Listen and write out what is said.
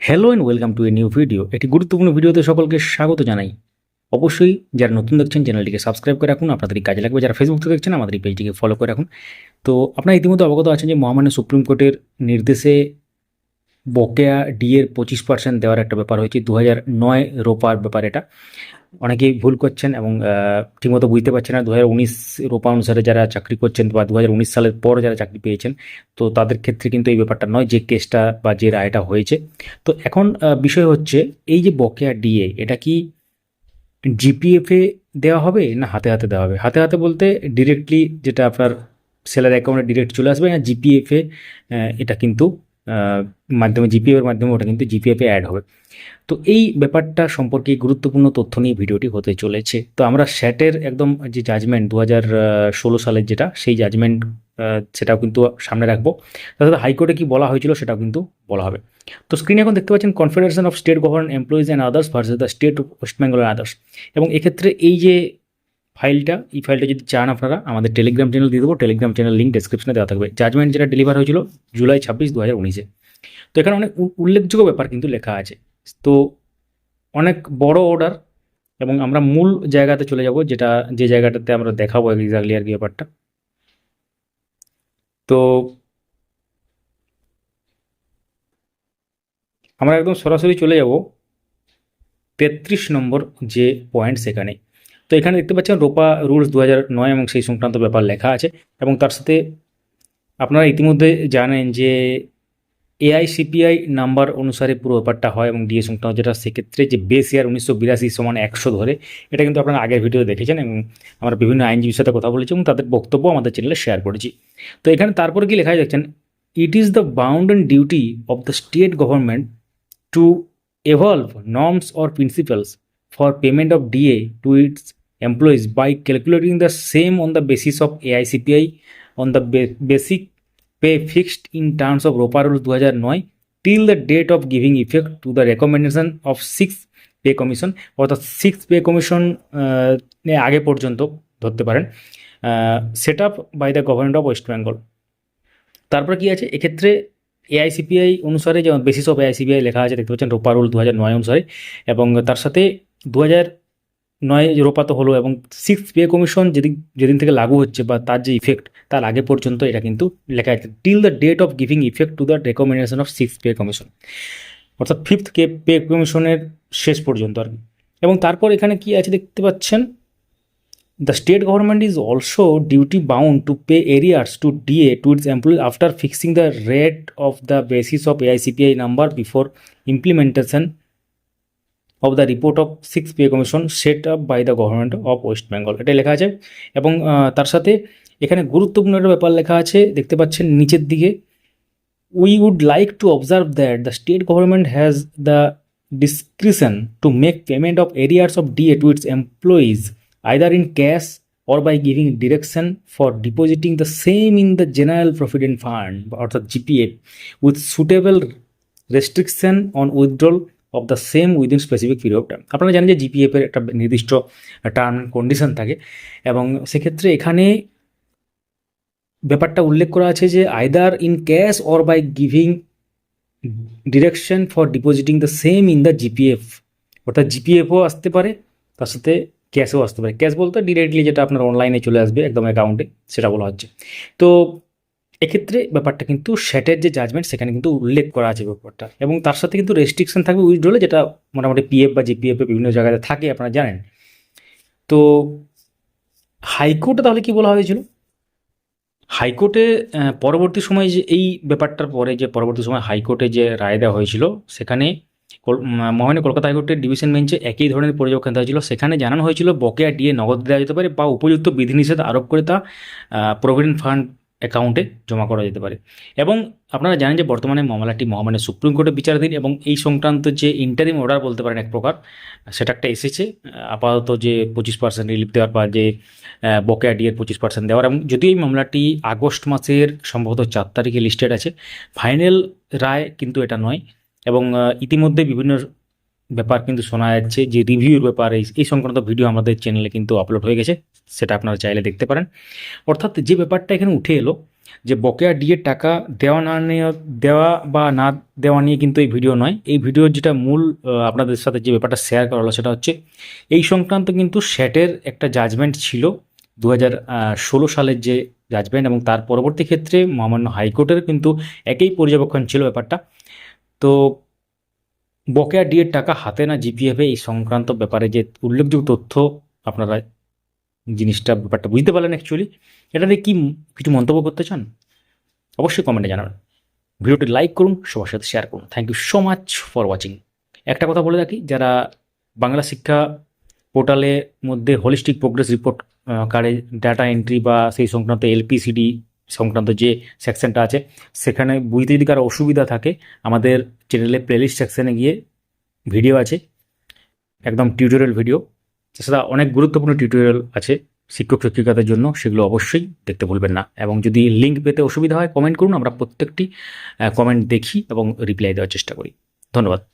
Hello and welcome to a new video একটি গুরুত্বপূর্ণ ভিডিওতে সকলকে স্বাগত জানাই। অবশ্যই যারা নতুন দেখছেন, চ্যানেলটিকে সাবস্ক্রাইব করে রাখুন। আপনাদের কাজে লাগবে যারা ফেসবুক থেকে দেখছেন, আমাদের এই পেজটিকে ফলো করে রাখুন। তো আপনারা ইতিমধ্যে অবগত আছেন যে মহামান্য সুপ্রিম কোর্টের নির্দেশে বকেয়া ডিএর পঁচিশ পার্সেন্ট দেওয়ার একটা ব্যাপার হয়েছে। দু হাজার নয় রোপার ব্যাপার এটা। অনেকেই ভুল করছেন এবং ঠিকমতো বুঝতে পারছেন না। দু হাজার উনিশ রোপা অনুসারে যারা চাকরি করছেন বা দু হাজার উনিশ সালের পর যারা চাকরি পেয়েছেন, তো তাদের ক্ষেত্রে কিন্তু এই ব্যাপারটা নয় যে কেসটা বা যে রায়টা হয়েছে। তো এখন বিষয় হচ্ছে এই যে বকেয়া ডিএ, এটা কি জিপিএফে দেওয়া হবে না হাতে হাতে দেওয়া হবে? হাতে হাতে বলতে ডিরেক্টলি যেটা আপনার স্যালারি অ্যাকাউন্টে ডিরেক্ট চলে আসবে না জিপিএফে এটা কিন্তু মাধ্যমে জিপিএফ এর মাধ্যমে ওটা কিন্তু জিপিএফে অ্যাড হবে। তো এই ব্যাপারটা সম্পর্কে গুরুত্বপূর্ণ তথ্য নিয়ে ভিডিওটি হতে চলেছে। তো আমরা স্যাটের একদম যে জাজমেন্ট দু হাজার ষোলো সালের যেটা, সেই জাজমেন্ট সেটাও কিন্তু সামনে রাখব। তাছাড়া হাইকোর্টে কি বলা হয়েছিল সেটাও কিন্তু বলা হবে। তো স্ক্রিনে এখন দেখতে পাচ্ছেন confederation of state government employees and others versus the state of West Bengal and others এবং এক্ষেত্রে এই যে ফাইলটা, এই ফাইলটা যদি চান আপনারা, আমাদের টেলিগ্রাম চ্যানেল দিয়ে দেবো। টেলিগ্রাম চ্যানেল লিঙ্ক ডেসক্রিপশনে দেওয়া থাকবে। জাজমেন্ট যেটা ডেলিভার হয়েছিল জুলাই ছাব্বিশ দু হাজার উনিশে। তো এখানে অনেক উল্লেখযোগ্য ব্যাপার কিন্তু লেখা আছে। তো অনেক বড় অর্ডার এবং আমরা মূল জায়গাতে চলে যাব, যেটা, যে জায়গাটাতে আমরা দেখাবো এক্স্যাক্টলি আর কি ব্যাপারটা। তো আমরা একদম সরাসরি চলে যাব। তেত্রিশ নম্বর যে পয়েন্ট সেখানে। এখানে দেখতে পাচ্ছেন রোপা রুলস দু নয় এবং সেই সংক্রান্ত ব্যাপার লেখা আছে এবং তার সাথে আপনারা ইতিমধ্যে জানেন যে এআইসিপিআই নাম্বার অনুসারে পুরো ব্যাপারটা হয় এবং ডিএ সংক্রান্ত যেটা সেক্ষেত্রে যে বেস ইয়ার উনিশশো বিরাশি সমান একশো ধরে, এটা কিন্তু আপনারা আগের ভিডিওতে দেখেছেন এবং আমরা বিভিন্ন আইনজীবীর সাথে কথা বলেছি এবং তাদের বক্তব্য আমাদের চ্যানেলে শেয়ার করেছি। তো এখানে তারপরে কি লেখা দেখছেন? It is the bound and duty of the state government to evolve norms or principles for payment of DA to its employees by calculating the same on the basis of AICPI on the ba- basic pay fixed in terms of ROPA Rules 2009 till the date of giving effect to the recommendation of sixth pay commission অর্থাৎ six pay commission আগে পর্যন্ত ধরতে পারেন set up by the government of West Bengal তারপর কি আছে এক্ষেত্রে AICPI অনুসারে যেমন বেসিস অফ এআইসিপিআই লেখা আছে দেখতে পাচ্ছেন রোপা রুল দু হাজার নয় অনুসারে এবং তার সাথে দু হাজার নয় রোপা তো হলো এবং সিক্স পে কমিশন যেদিন যেদিন থেকে লাগু হচ্ছে বা তার যে ইফেক্ট তার আগে পর্যন্ত এটা কিন্তু লেখা আছে। Till the date of giving effect to the recommendation of six pay commission অর্থাৎ ফিফথ কে পে কমিশনের শেষ পর্যন্ত আর কি। এবং তারপর এখানে কি আছে দেখতে পাচ্ছেন? The state government is also duty bound to pay arrears to DA to its employees after fixing the rate of the basis of AICPI number before implementation of the report of six P commission set up by the government of West Bengal এটা লেখা আছে। এবং তার সাথে এখানে গুরুত্বপূর্ণ একটা ব্যাপার লেখা আছে, দেখতে পাচ্ছেন নিচের দিকে। We would like to observe that the state government has the discretion to make payment of arrears of DA to its employees either in cash or by giving direction for depositing the same in the general provident fund অর্থাৎ GPF with suitable restriction on withdrawal of the same within specific period of time. আপনারা জানেন যে GPF এর একটা নির্দিষ্ট term condition থাকে এবং সেক্ষেত্রে এখানে ব্যাপারটা উল্লেখ করা আছে যে either in cash or by giving direction for depositing the same in the GPF অর্থাৎ জিপিএফও আসতে পারে, তার সাথে ক্যাশও আসতে পারে। ক্যাশ বলতে ডিরেক্টলি যেটা আপনার অনলাইনে চলে আসবে, একদম অ্যাকাউন্টে সেটা বলা হচ্ছে। তো এক্ষেত্রে ব্যাপারটা কিন্তু সেটের যে জাজমেন্ট সেখানে কিন্তু উল্লেখ করা আছে ব্যাপারটা। এবং তার সাথে কিন্তু রেস্ট্রিকশন থাকবে উইথড্রলে যেটা মোটামুটি পিএফ বা জিপিএফ বিভিন্ন জায়গায় থাকে, আপনারা জানেন। তো হাইকোর্টে তাহলে কি বলা হয়েছিল? হাইকোর্টে পরবর্তী সময়ে যে এই ব্যাপারটার পরে যে পরবর্তী সময় হাইকোর্টে যে রায় দেওয়া হয়েছিল, সেখানে মহামান্য কলকাতা হাইকোর্টের ডিভিশন বেঞ্চে একই ধরনের পরিবর্তন দেওয়া হয়েছিল। সেখানে জানানো হয়েছিল বকেয়া ডিএ নগদ দেওয়া যেতে পারে বা উপযুক্ত বিধিনিষেধ আরোপ করে তা প্রভিডেন্ট ফান্ড অ্যাকাউন্টে জমা করা যেতে পারে। এবং আপনারা জানেন যে বর্তমানে মামলাটি মহামান্য সুপ্রিম কোর্টে বিচারাধীন এবং এই সংক্রান্ত যে ইন্টারিম অর্ডার বলতে পারেন এক প্রকার, সেটা একটা এসেছে আপাতত যে পঁচিশ পার্সেন্ট রিলিফ দেওয়ার বা যে বকেয়া ডিএর পঁচিশ পার্সেন্ট দেওয়ার এবং যদিও এই মামলাটি আগস্ট মাসের সম্ভবত চার তারিখে লিস্টেড আছে ফাইনাল রায় কিন্তু এটা নয় এবং ইতিমধ্যে বিভিন্ন ব্যাপার কিন্তু শোনা যাচ্ছে যে রিভিউর ব্যাপার এই সংক্রান্ত ভিডিও আমাদের চ্যানেলে কিন্তু আপলোড হয়ে গেছে, সেটা আপনারা চাইলে দেখতে পারেন। অর্থাৎ যে ব্যাপারটা এখানে উঠে এলো, যে বকেয়া ডিএর টাকা দেওয়া না দেওয়া বা না দেওয়া নিয়ে কিন্তু এই ভিডিও নয়। এই ভিডিওর যেটা মূল আপনাদের সাথে যে ব্যাপারটা শেয়ার করা হলো সেটা হচ্ছে, এই সংক্রান্ত কিন্তু স্যাটের একটা জাজমেন্ট ছিল দু হাজার ষোলো সালের যে জাজমেন্ট এবং তার পরবর্তী ক্ষেত্রে মহামান্য হাইকোর্টের কিন্তু একই পর্যবেক্ষণ ছিল ব্যাপারটা। তো বকেয়া ডিএর টাকা হাতে না জিপিএফে এই সংক্রান্ত ব্যাপারে যে উল্লেখযোগ্য তথ্য, আপনারা জিনিসটা, ব্যাপারটা বুঝতে পারলেন অ্যাকচুয়ালি এটা নিয়ে কি কিছু মন্তব্য করতে চান? অবশ্যই কমেন্টে জানাবেন। ভিডিওটি লাইক করুন, সবার সাথে শেয়ার করুন। Thank you so much for watching একটা কথা বলে রাখি, যারা বাংলা শিক্ষা পোর্টালের মধ্যে হোলিস্টিক প্রোগ্রেস রিপোর্ট কার্ডে ডাটা এন্ট্রি বা সেই সংক্রান্ত এলপিসিডি সংক্রান্ত যে সেকশনটা আছে, সেখানে বুঝতে যদি কারও অসুবিধা থাকে, আমাদের চ্যানেলে প্লেলিস্ট সেকশনে গিয়ে ভিডিও আছে, একদম টিউটোরিয়াল ভিডিও তাছাড়া অনেক গুরুত্বপূর্ণ টিউটোরিয়াল আছে শিক্ষক শিক্ষিকাদের জন্য, সেগুলো অবশ্যই দেখতে ভুলবেন না। এবং যদি লিঙ্ক পেতে অসুবিধা হয় কমেন্ট করুন, আমরা প্রত্যেকটি কমেন্ট দেখি এবং রিপ্লাই দেওয়ার চেষ্টা করি। ধন্যবাদ।